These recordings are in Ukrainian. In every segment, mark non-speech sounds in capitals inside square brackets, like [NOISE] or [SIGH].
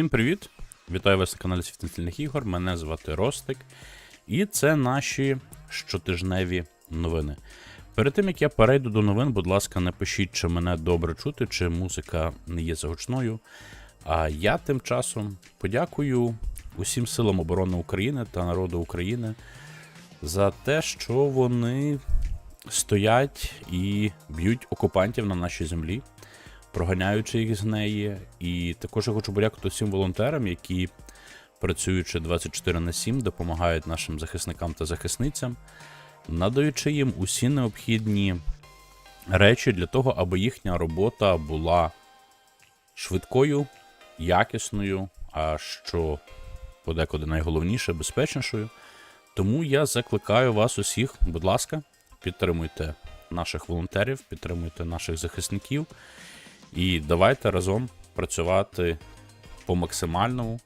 Всім привіт! Вітаю вас на каналі Світильних ігор. Мене звати Ростик. І це наші щотижневі новини. Перед тим як я перейду до новин, будь ласка, напишіть, чи мене добре чути, чи музика не є загучною. А я тим часом подякую усім силам оборони України та народу України за те, що вони стоять і б'ють окупантів на нашій землі проганяючи їх з неї. І також я хочу подякувати всім волонтерам, які, працюючи 24 на 7, допомагають нашим захисникам та захисницям, надаючи їм усі необхідні речі для того, аби їхня робота була швидкою, якісною, а що подекуди найголовніше, безпечнішою. Тому я закликаю вас усіх, будь ласка, підтримуйте наших волонтерів, підтримуйте наших захисників. І давайте разом працювати по максимальному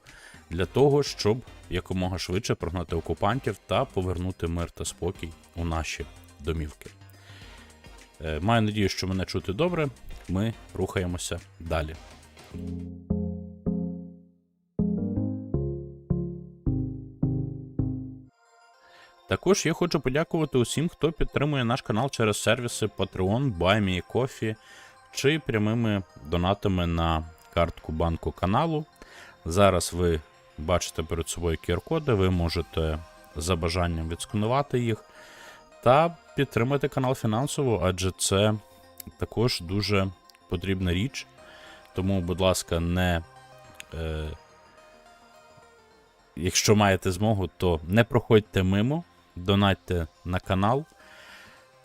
для того, щоб якомога швидше прогнати окупантів та повернути мир та спокій у наші домівки. Е, Маю надію, що мене чути добре. Ми рухаємося далі. Також я хочу подякувати усім, хто підтримує наш канал через сервіси Patreon, BuyMeCoffee чи прямими донатами на картку банку каналу. Зараз ви бачите перед собою QR-коди, ви можете за бажанням відсканувати їх та підтримати канал фінансово, адже це також дуже потрібна річ. Тому, будь ласка, не. Е, Якщо маєте змогу, то не проходьте мимо, донатьте на канал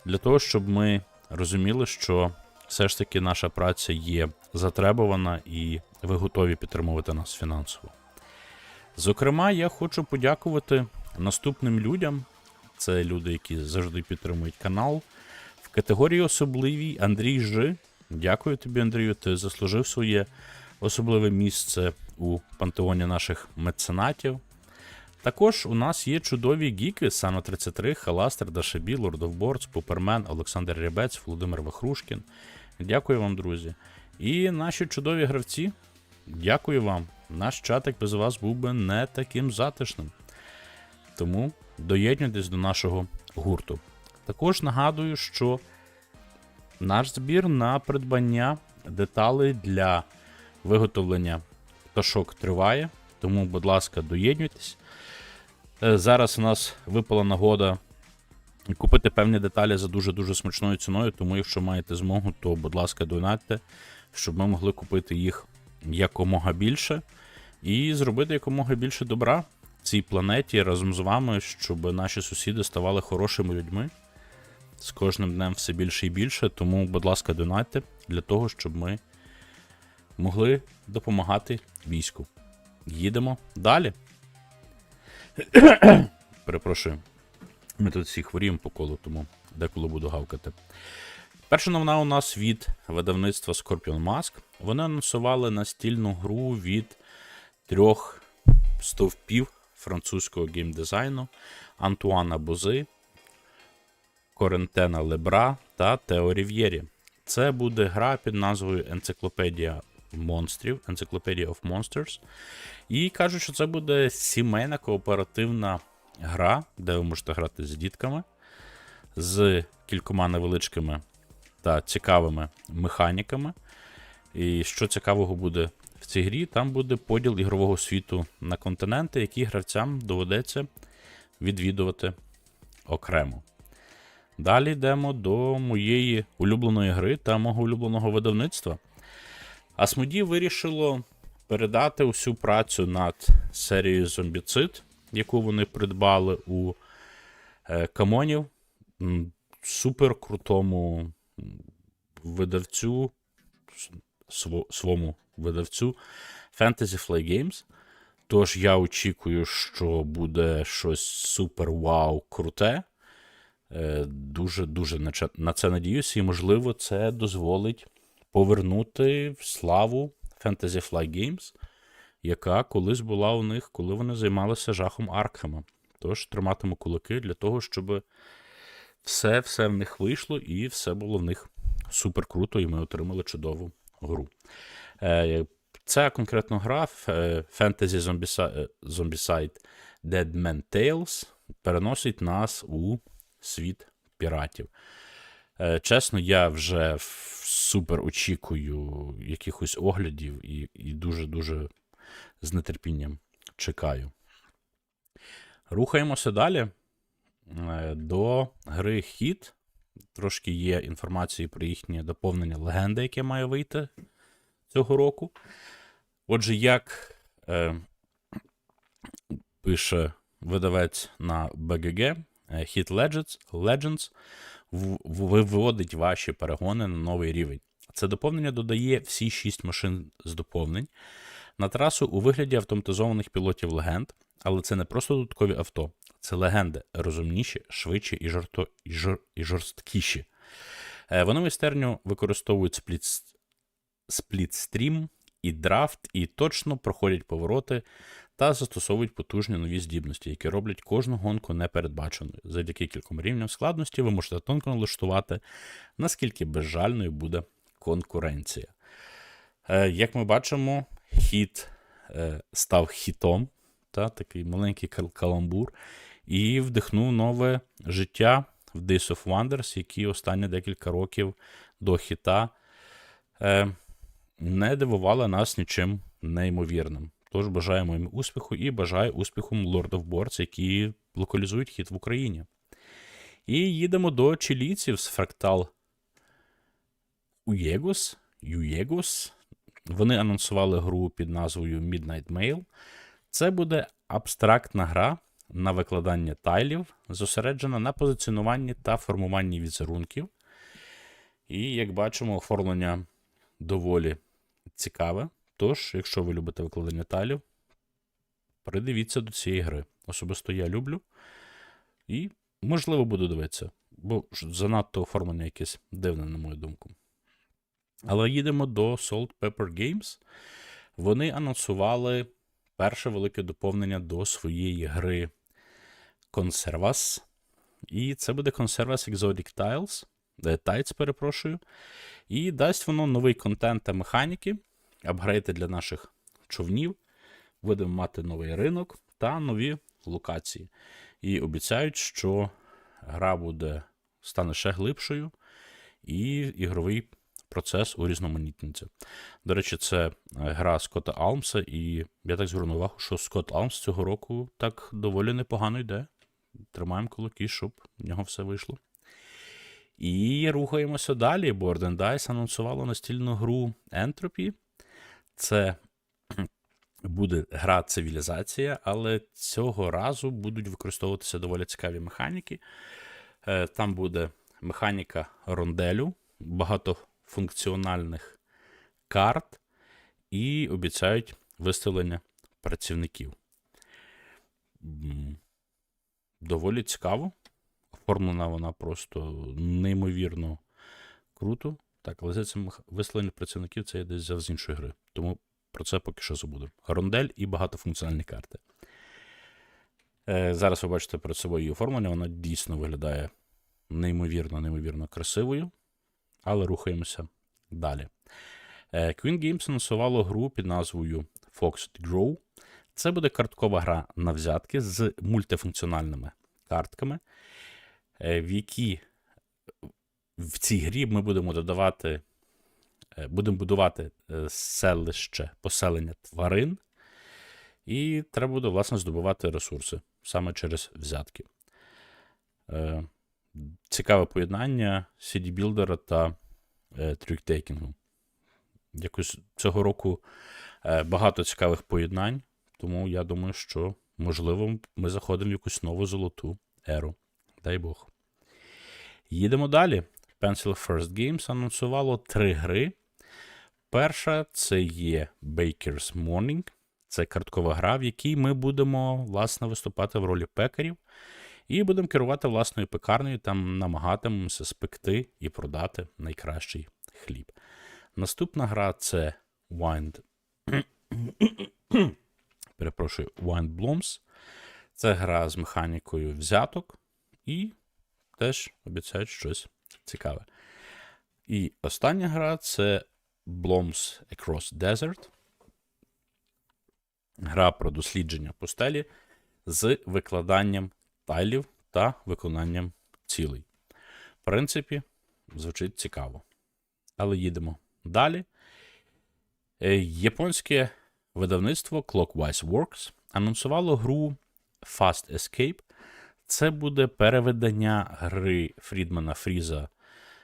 для того, щоб ми розуміли, що все ж таки наша праця є затребувана і ви готові підтримувати нас фінансово. Зокрема, я хочу подякувати наступним людям. Це люди, які завжди підтримують канал. В категорії особливій Андрій Жи. Дякую тобі, Андрію. Ти заслужив своє особливе місце у пантеоні наших меценатів. Також у нас є чудові гіки: Сано 33, Халастер, Дашебі, Lord of Boards, Пупермен, Олександр Рябець, Володимир Вахрушкін. Дякую вам, друзі. І наші чудові гравці. Дякую вам. Наш чатик без вас був би не таким затишним. Тому доєднуйтесь до нашого гурту. Також нагадую, що наш збір на придбання деталей для виготовлення пташок триває. Тому, будь ласка, доєднуйтесь. Е, Зараз у нас випала нагода купити певні деталі за дуже-дуже смачною ціною, тому якщо маєте змогу, то, будь ласка, донатьте, щоб ми могли купити їх якомога більше і зробити якомога більше добра цій планеті разом з вами, щоб наші сусіди ставали хорошими людьми. З кожним днем все більше і більше. Тому, будь ласка, донатьте для того, щоб ми могли допомагати війську. Їдемо далі. [COUGHS] Перепрошую. Ми тут всі хворіємо по колу, тому деколи буду гавкати. Перша новина у нас від видавництва Scorpion Mask. Вони анонсували настільну гру від трьох стовпів французького геймдизайну Антуана Бози, Корентена Лебра та Тео Рів'єрі. Це буде гра під назвою Енциклопедія монстрів, Encyclopedia of Monsters. І кажуть, що це буде сімейна кооперативна гра, де ви можете грати з дітками, з кількома невеличкими та цікавими механіками. І що цікавого буде в цій грі, там буде поділ ігрового світу на континенти, які гравцям доведеться відвідувати окремо. Далі йдемо до моєї улюбленої гри та мого улюбленого видавництва. Асмоді вирішило передати усю працю над серією Зомбіцид, яку вони придбали у е, Камонів. М, Супер крутому видавцю, сво- своєму видавцю Fantasy Flight Games. Тож я очікую, що буде щось супер вау круте. Е, Дуже дуже на це- надіюся, і можливо, це дозволить повернути в славу Fantasy Flight Games, яка колись була у них, коли вони займалися жахом Аркхема. Тож триматиму кулаки для того, щоб все, все в них вийшло, і все було в них супер круто, і ми отримали чудову гру. Е, Ця конкретно гра е, Fantasy Zombicide, е, Dead Man Tales переносить нас у світ піратів. Чесно, я вже супер очікую якихось оглядів і дуже-дуже з нетерпінням чекаю. Рухаємося далі е, до гри Хіт. Трошки є інформації про їхнє доповнення легенди, яке має вийти цього року. Отже, як е, пише видавець на BGG, Hit Legends, Legends виводить ваші перегони на новий рівень. Це доповнення додає всі шість машин з доповнень на трасу у вигляді автоматизованих пілотів легенд, але це не просто додаткові авто, це легенди розумніші, швидші і, жорто, і, жор, і жорсткіші. Е, Вони майстерню використовують спліт, сплітстрім і драфт, і точно проходять повороти та застосовують потужні нові здібності, які роблять кожну гонку непередбаченою. Завдяки кільком рівням складності ви можете тонко налаштувати, наскільки безжальною буде конкуренція. Е, Як ми бачимо, хіт е, став хітом, та, такий маленький каламбур, і вдихнув нове життя в Days of Wonders, які останні декілька років до хіта е, не дивували нас нічим неймовірним. Тож бажаємо їм успіху і бажаю успіху Lord of Boards, які локалізують хіт в Україні. І їдемо до чилійців з фрактал Уєгус. Юєгус. Вони анонсували гру під назвою Midnight Mail. Це буде абстрактна гра на викладання тайлів, зосереджена на позиціонуванні та формуванні візерунків. І, як бачимо, оформлення доволі цікаве. Тож, якщо ви любите викладення тайлів, придивіться до цієї гри. Особисто я люблю. І, можливо, буду дивитися, бо занадто оформлення якесь дивне, на мою думку. Але їдемо до Salt Pepper Games. Вони анонсували перше велике доповнення до своєї гри Conservas. І це буде Conservas Exotic Tiles, Tides, перепрошую. І дасть воно новий контент та механіки, апгрейди для наших човнів. Будемо мати новий ринок та нові локації. І обіцяють, що гра буде стане ще глибшою, і ігровий процес урізноманітниться. До речі, це е, гра Скотта Алмса, і я так звернув увагу, що Скотт Алмс цього року так доволі непогано йде. Тримаємо кулаки, щоб в нього все вийшло. І рухаємося далі. Board and Dice анонсувало настільну гру Entropy. Це [CLEARS THROAT] буде гра цивілізація, але цього разу будуть використовуватися доволі цікаві механіки. Е, Там буде механіка ронделю, багатофункціональних карт і обіцяють виставлення працівників. Доволі цікаво. Оформлена вона просто неймовірно круто. Так, але здається, мех- виставлення працівників це я десь взяв з іншої гри. Тому про це поки що забуду. Рондель і багатофункціональні карти. Е, зараз ви бачите перед собою її оформлення. Вона дійсно виглядає неймовірно, неймовірно красивою. Але рухаємося далі. Е, Queen Games анонсувало гру під назвою Fox Grow. Це буде карткова гра на взятки з мультифункціональними картками, е, в які в цій грі ми будемо додавати, е, будемо будувати селище, поселення тварин, і треба буде, власне, здобувати ресурси саме через взятки. Цікаве поєднання CD-білдера та е, трюктейкінгу. Якось цього року е, багато цікавих поєднань, тому я думаю, що, можливо, ми заходимо в якусь нову золоту еру. Дай Бог. Їдемо далі. Pencil First Games анонсувало три гри. Перша це є Baker's Morning. Це карткова гра, в якій ми будемо, власне, виступати в ролі пекарів. І будемо керувати власною пекарнею, там намагатимемося спекти і продати найкращий хліб. Наступна гра це Wind... [COUGHS] Перепрошую, Wind Blooms. Це гра з механікою взяток. І теж обіцяють щось цікаве. І остання гра це Bloms Across Desert. Гра про дослідження пустелі з викладанням тайлів та виконанням цілей. В принципі, звучить цікаво. Але їдемо далі. Е, Японське видавництво Clockwise Works анонсувало гру Fast Escape. Це буде перевидання гри Фрідмана Фріза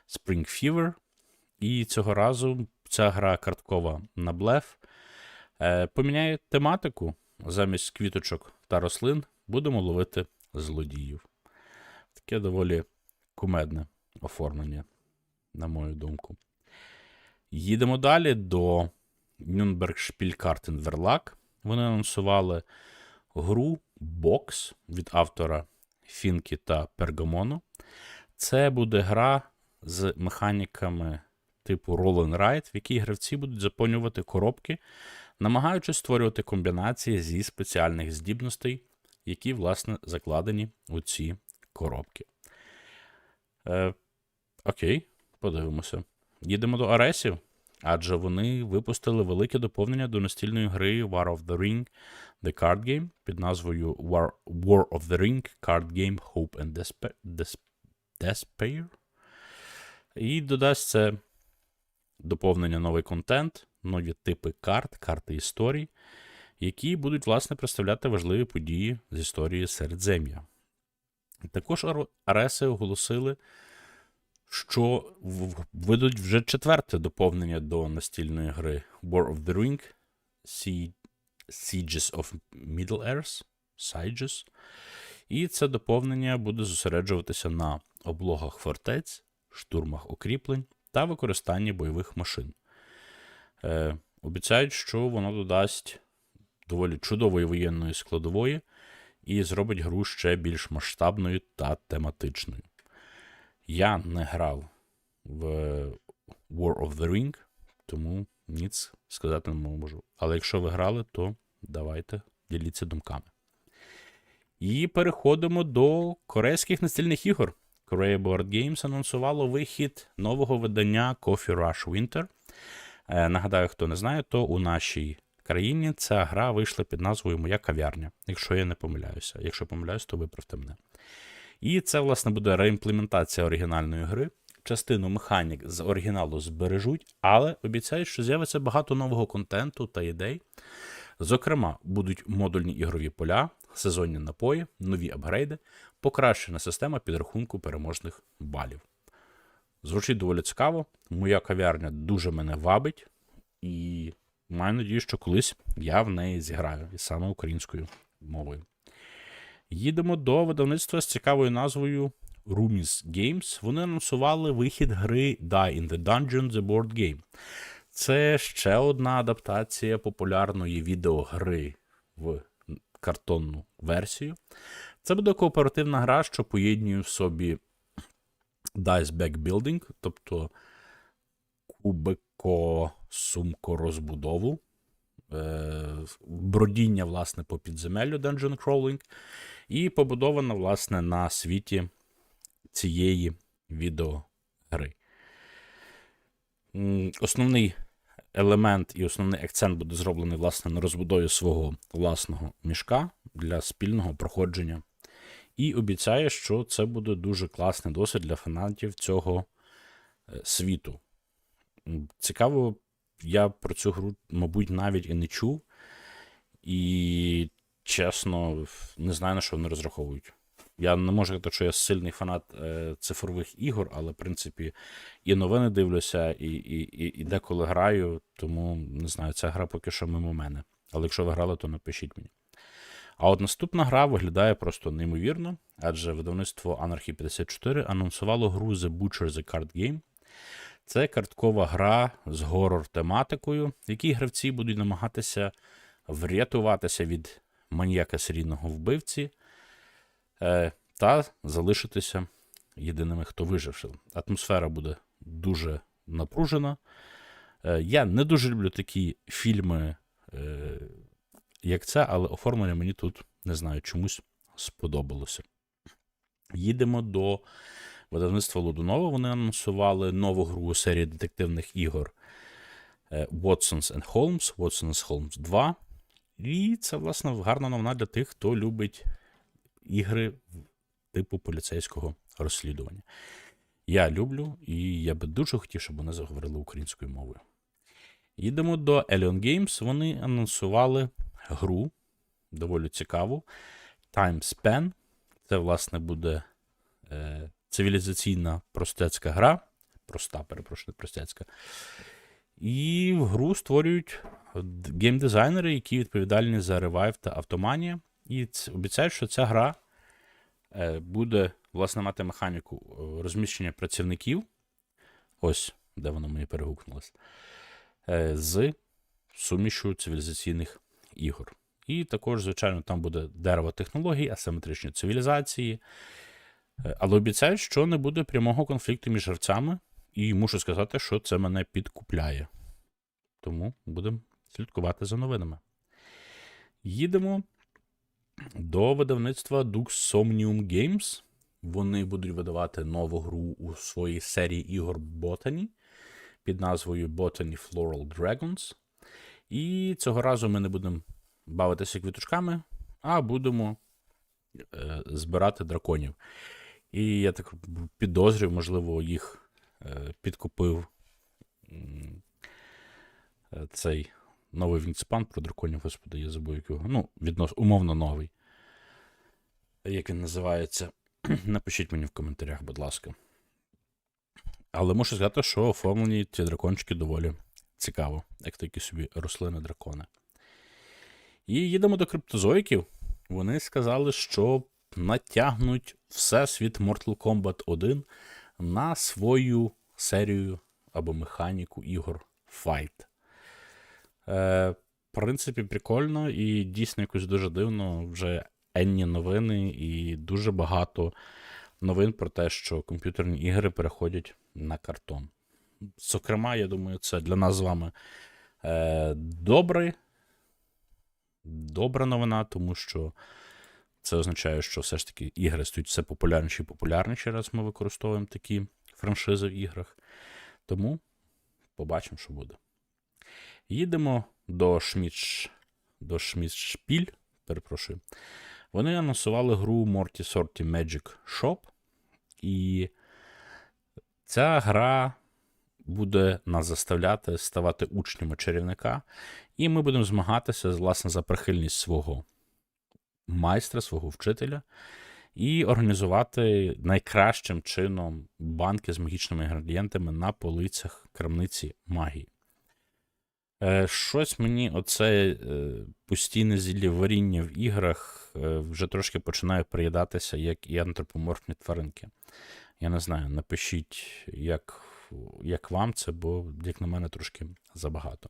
Spring Fever. І цього разу ця гра карткова на блеф. Е, Поміняє тематику. Замість квіточок та рослин будемо ловити злодіїв. Таке доволі кумедне оформлення, на мою думку. Їдемо далі до Nürnberg Spielkarten Verlag. Вони анонсували гру Box від автора Фінкі та Пергамону. Це буде гра з механіками типу Roll and Ride, в якій гравці будуть заповнювати коробки, намагаючись створювати комбінації зі спеціальних здібностей, які, власне, закладені у ці коробки. Е, окей, подивимося. Їдемо до Аресів, адже вони випустили велике доповнення до настільної гри War of the Ring The Card Game під назвою War, War of the Ring Card Game Hope and Despair. Despair. І додасть це доповнення новий контент, нові типи карт, карти історій, які будуть, власне, представляти важливі події з історії Середзем'я. Також Ареси оголосили, що видадуть вже четверте доповнення до настільної гри War of the Ring Sieges of Middle-earth Sieges. І це доповнення буде зосереджуватися на облогах фортець, штурмах укріплень та використанні бойових машин. Е, обіцяють, що воно додасть доволі чудової воєнної складової і зробить гру ще більш масштабною та тематичною. Я не грав в War of the Ring, тому ніц сказати не можу. Але якщо ви грали, то давайте діліться думками. І переходимо до корейських настільних ігор. Korea Board Games анонсувало вихід нового видання Coffee Rush Winter. Е, нагадаю, хто не знає, то у нашій країні ця гра вийшла під назвою Моя кав'ярня, якщо я не помиляюся. Якщо помиляюсь, то виправте мене. І це, власне, буде реімплементація оригінальної гри. Частину механік з оригіналу збережуть, але обіцяють, що з'явиться багато нового контенту та ідей. Зокрема, будуть модульні ігрові поля, сезонні напої, нові апгрейди, покращена система підрахунку переможних балів. Звучить доволі цікаво. Моя кав'ярня дуже мене вабить, і маю надію, що колись я в неї зіграю і саме українською мовою. Їдемо до видавництва з цікавою назвою Roomies Games. Вони анонсували вихід гри Die in the Dungeon The Board Game. Це ще одна адаптація популярної відеогри в картонну версію. Це буде кооперативна гра, що поєднує в собі Dice Back Building, тобто кубико-сумко-розбудову, е, бродіння, власне, по підземеллю Dungeon Crawling, і побудована, власне, на світі цієї відеогри. Основний елемент і основний акцент буде зроблений, власне, на розбудові свого власного мішка для спільного проходження. І обіцяє, що це буде дуже класний досвід для фанатів цього е, світу. Цікаво, я про цю гру, мабуть, навіть і не чув. І чесно, не знаю, на що вони розраховують. Я не можу сказати, що я сильний фанат е, цифрових ігор, але, в принципі, і новини дивлюся, і, і, і, і деколи граю, тому не знаю, ця гра поки що мимо мене. Але якщо ви грали, то напишіть мені. А от наступна гра виглядає просто неймовірно, адже видавництво Anarchy 54 анонсувало гру The Butcher The Card Game. Це карткова гра з горор-тематикою, в якій гравці будуть намагатися врятуватися від маніяка серійного вбивці е, та залишитися єдиними, хто виживши. Атмосфера буде дуже напружена. Е, я не дуже люблю такі фільми, е, як це, але оформлення мені тут, не знаю, чомусь сподобалося. Їдемо до видавництва Лудунова. Вони анонсували нову гру у серії детективних ігор е, Watsons and Holmes, Watsons Holmes 2. І це, власне, гарна новина для тих, хто любить ігри типу поліцейського розслідування. Я люблю, і я би дуже хотів, щоб вони заговорили українською мовою. Їдемо до Elion Games. Вони анонсували гру доволі цікаву. Time Span. Це, власне, буде е, цивілізаційна простецька гра. Проста, перепрошую, простецька. І в гру створюють геймдизайнери, які відповідальні за Revive та Автоманія. І обіцяють, що ця гра е, буде, власне, мати механіку е, розміщення працівників. Ось, де воно мені перегукнулось. Е, з сумішю цивілізаційних ігор. І також, звичайно, там буде дерево технологій, асиметричні цивілізації. Е, Але обіцяють, що не буде прямого конфлікту між гравцями, і мушу сказати, що це мене підкупляє. Тому будемо слідкувати за новинами. Їдемо до видавництва Dux Somnium Games. Вони будуть видавати нову гру у своїй серії ігор Botany під назвою Botany Floral Dragons. І цього разу ми не будемо бавитися квіточками, а будемо е, збирати драконів. І я так підозрюю, можливо, їх е, підкупив е, цей новий Вінспан про драконів, господи, я забув як його. Ну, віднос, умовно новий. Як він називається? [CLEARS THROAT] Напишіть мені в коментарях, будь ласка. Але мушу сказати, що оформлені ці дракончики доволі цікаво, як такі собі рослини-дракони. І їдемо до криптозоїків. Вони сказали, що натягнуть всесвіт Mortal Kombat 1 на свою серію або механіку ігор Fight. Е, в принципі, прикольно і дійсно якось дуже дивно. Вже енні новини, і дуже багато новин про те, що комп'ютерні ігри переходять на картон. Зокрема, я думаю, це для нас з вами е, добре, добра новина, тому що це означає, що все ж таки ігри стають все популярніші і популярніші, раз ми використовуємо такі франшизи в іграх. Тому побачимо, що буде. Їдемо до Шміч, до Шміцшпіль, перепрошую. Вони анонсували гру Morty Sorty Magic Shop. І ця гра буде нас заставляти ставати учнями чарівника. І ми будемо змагатися, власне, за прихильність свого майстра, свого вчителя, і організувати найкращим чином банки з магічними інгредієнтами на полицях крамниці магії. Е, Щось мені оце е, постійне зіллєваріння в іграх е, вже трошки починає приїдатися, як і антропоморфні тваринки. Я не знаю, напишіть, як, як вам це, бо, як на мене, трошки забагато.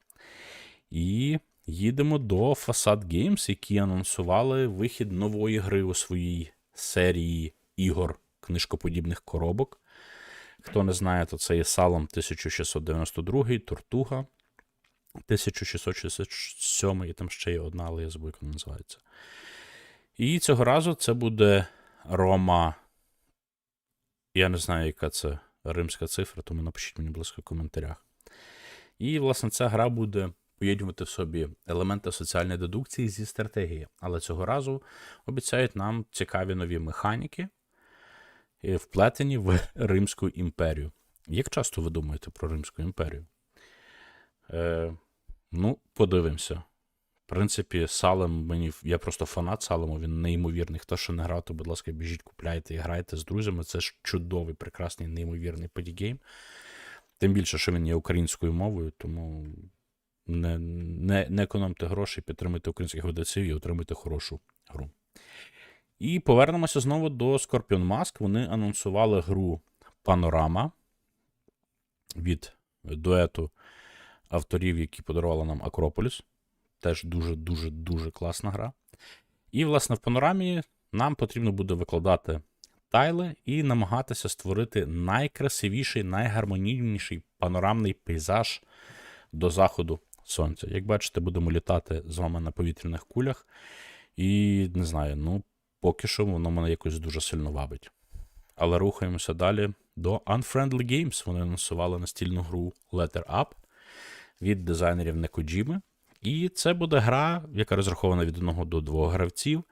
І їдемо до Facade Games, які анонсували вихід нової гри у своїй серії ігор книжкоподібних коробок. Хто не знає, то це є Салом 1692, Тортуга 1667, і там ще є одна, але я забув, як вона називається. І цього разу це буде Рома. Я не знаю, яка це римська цифра, тому напишіть мені, ласка, в коментарях. І, власне, ця гра буде поєднувати в собі елементи соціальної дедукції зі стратегії. Але цього разу обіцяють нам цікаві нові механіки, е, вплетені в [LAUGHS] Римську імперію. Як часто ви думаєте про Римську імперію? Е, ну, подивимося. В принципі, Салем мені. Я просто фанат Салему, він неймовірний. Хто ще не грав, то, будь ласка, біжіть, купляйте і грайте з друзями. Це ж чудовий, прекрасний, неймовірний подігейм. Тим більше, що він є українською мовою, тому не, не, не економте гроші, підтримуйте українських видавців і отримуйте хорошу гру. І повернемося знову до Scorpion Mask. Вони анонсували гру Панорама від дуету авторів, які подарували нам Акрополіс. Теж дуже-дуже дуже класна гра. І, власне, в панорамі нам потрібно буде викладати тайли і намагатися створити найкрасивіший, найгармонійніший панорамний пейзаж до заходу сонця. Як бачите, будемо літати з вами на повітряних кулях. І не знаю, ну, поки що воно мене якось дуже сильно вабить. Але рухаємося далі до Unfriendly Games. Вони анонсували настільну гру Letter Up від дизайнерів Некоджіми. І це буде гра, яка розрахована від одного до двох гравців.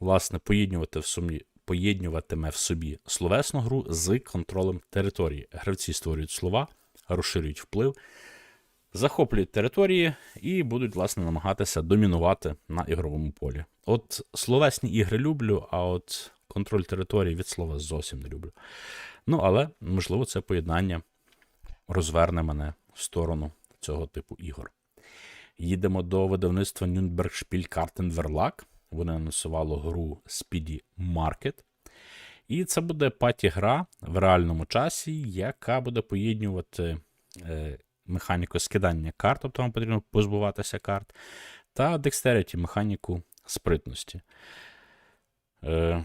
Власне, поєднувати в сумі, поєднюватиме в собі словесну гру з контролем території. Гравці створюють слова, розширюють вплив, захоплюють території і будуть, власне, намагатися домінувати на ігровому полі. От словесні ігри люблю, а от контроль території від слова зовсім не люблю. Ну, але, можливо, це поєднання розверне мене в сторону цього типу ігор. Їдемо до видавництва Nürnberg Spielkarten Verlag. Вони анонсували гру Speedy Market. І це буде паті-гра в реальному часі, яка буде поєднувати е, механіку скидання карт, тобто вам потрібно позбуватися карт, та Dexterity, механіку спритності. Е,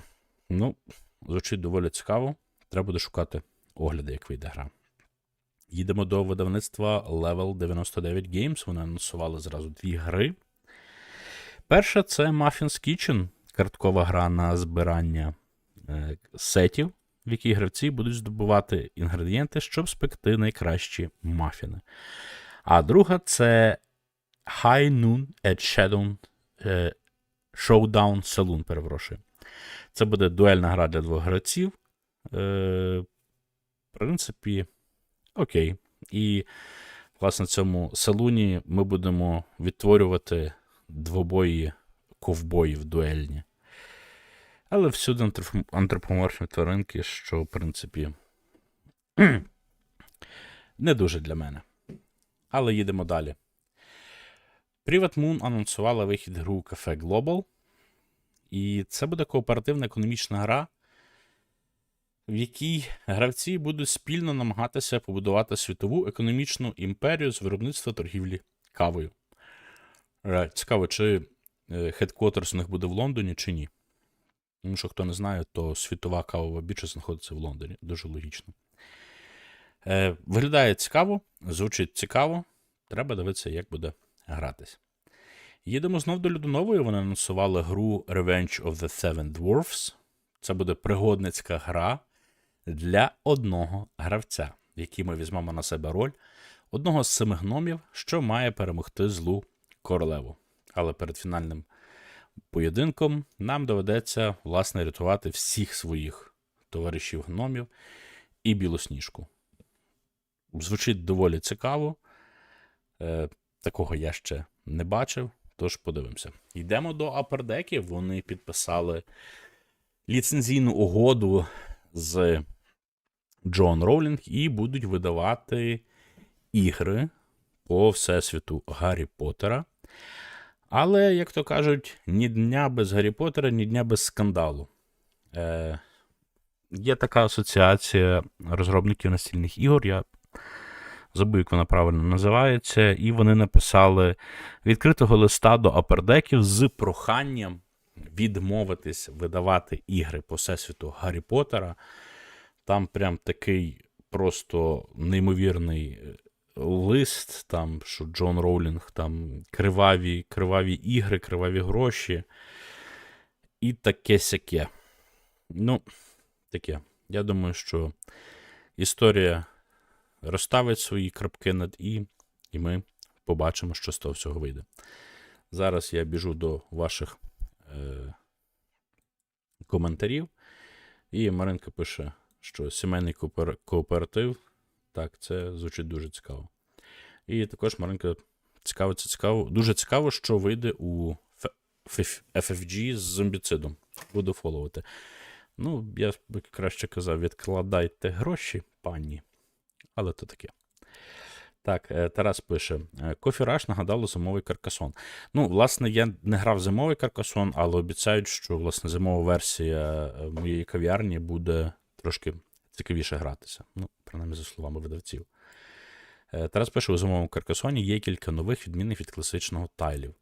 ну, звучить доволі цікаво. Треба буде шукати огляди, як вийде гра. Їдемо до видавництва Level 99 Games. Вони анонсували зразу дві гри. Перша це Muffin's Kitchen, карткова гра на збирання е, сетів, в якій гравці будуть здобувати інгредієнти, щоб спекти найкращі мафіни. А друга це High Noon at Shadow е, Showdown Saloon, перепрошую. Це буде дуельна гра для двох гравців. Е, в принципі, окей. І, власне, в цьому салуні ми будемо відтворювати двобої ковбоїв дуельні. Але всюди антроп- антропоморфні тваринки, що, в принципі, не дуже для мене. Але їдемо далі. Privat Moon анонсувала вихід гру Cafe Global. І це буде кооперативна економічна гра, в якій гравці будуть спільно намагатися побудувати світову економічну імперію з виробництва торгівлі кавою. Е, Цікаво, чи хедквотерс у них буде в Лондоні, чи ні. Тому що, хто не знає, то світова кавова більше знаходиться в Лондоні. Дуже логічно. Е, Виглядає цікаво, звучить цікаво. Треба дивитися, як буде гратись. Їдемо знов до Людонової. Вони анонсували гру Revenge of the Seven Dwarfs. Це буде пригодницька гра для одного гравця, в якій ми візьмемо на себе роль одного з семи гномів, що має перемогти злу королеву. Але перед фінальним поєдинком нам доведеться, власне, рятувати всіх своїх товаришів гномів і білосніжку. Звучить доволі цікаво. Е, такого я ще не бачив, тож подивимося. Йдемо до апердеків. Вони підписали ліцензійну угоду з Джон Роулінг і будуть видавати ігри по всесвіту Гаррі Поттера. Але, як то кажуть, ні дня без Гаррі Поттера, ні дня без скандалу. Е, Є така асоціація розробників настільних ігор. Я забув, як вона правильно називається, і вони написали відкритого листа до апердеків з проханням відмовитись видавати ігри по всесвіту Гаррі Поттера. Там прям такий просто неймовірний е, лист, там, що Джон Роулінг, там криваві, криваві ігри, криваві гроші. І таке сяке. Ну, таке. Я думаю, що історія розставить свої крапки над І, і ми побачимо, що з того всього вийде. Зараз я біжу до ваших е, коментарів. І Маринка пише, що сімейний кооператив. Так, це звучить дуже цікаво. І також Маринка цікаво, це цікаво. Дуже цікаво, що вийде у FFG з зомбіцидом. Буду фоловити. Ну, я би краще казав, відкладайте гроші, пані. Але то таке. Так, е, Тарас пише: е, Кофіраж нагадало зимовий каркасон. Ну, власне, я не грав зимовий каркасон, але обіцяють, що власне зимова версія е, моєї кав'ярні буде трошки цікавіше гратися. Ну, принаймні, за словами видавців. Е, Тарас пише, у зимовому каркасоні є кілька нових відмінних від класичного тайлів.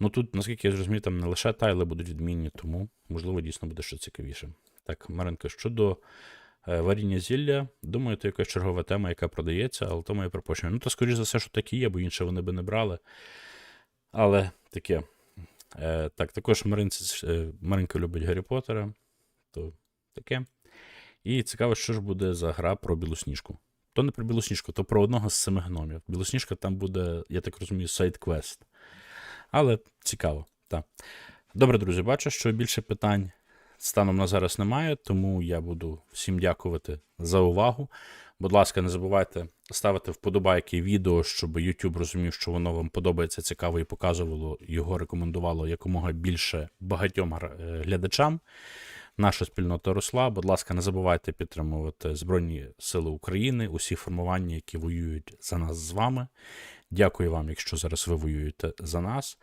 Ну тут, наскільки я зрозумів, там не лише тайли будуть відмінні, тому, можливо, дійсно буде щось цікавіше. Так, Маринка, щодо е, варіння зілля, думаю, це якась чергова тема, яка продається, але то моє припущення. Ну, то, скоріш за все, що такі є, бо інше вони би не брали. Але таке. Е, так, також Маринці, Маринка любить Гаррі Поттера, то таке. І цікаво, що ж буде за гра про білосніжку. То не про білосніжку, то про одного з семи гномів. Білосніжка там буде, я так розумію, сайт-квест. Але цікаво, так. Добре, друзі, бачу, що більше питань станом на зараз немає, тому я буду всім дякувати за увагу. Будь ласка, не забувайте ставити вподобайки відео, щоб YouTube розумів, що воно вам подобається цікаво і показувало, його рекомендувало якомога більше багатьом е, глядачам. Наша спільнота росла. Будь ласка, не забувайте підтримувати Збройні Сили України, усі формування, які воюють за нас з вами. Дякую вам, якщо зараз ви воюєте за нас.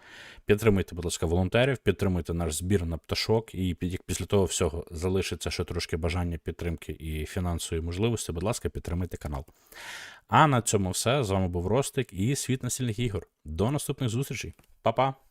Підтримуйте, будь ласка, волонтерів, підтримуйте наш збір на пташок. І як після того всього залишиться ще трошки бажання підтримки і фінансової можливості. Будь ласка, підтримуйте канал. А на цьому все. З вами був Ростик і світ настільних ігор. До наступних зустрічей. Па-па!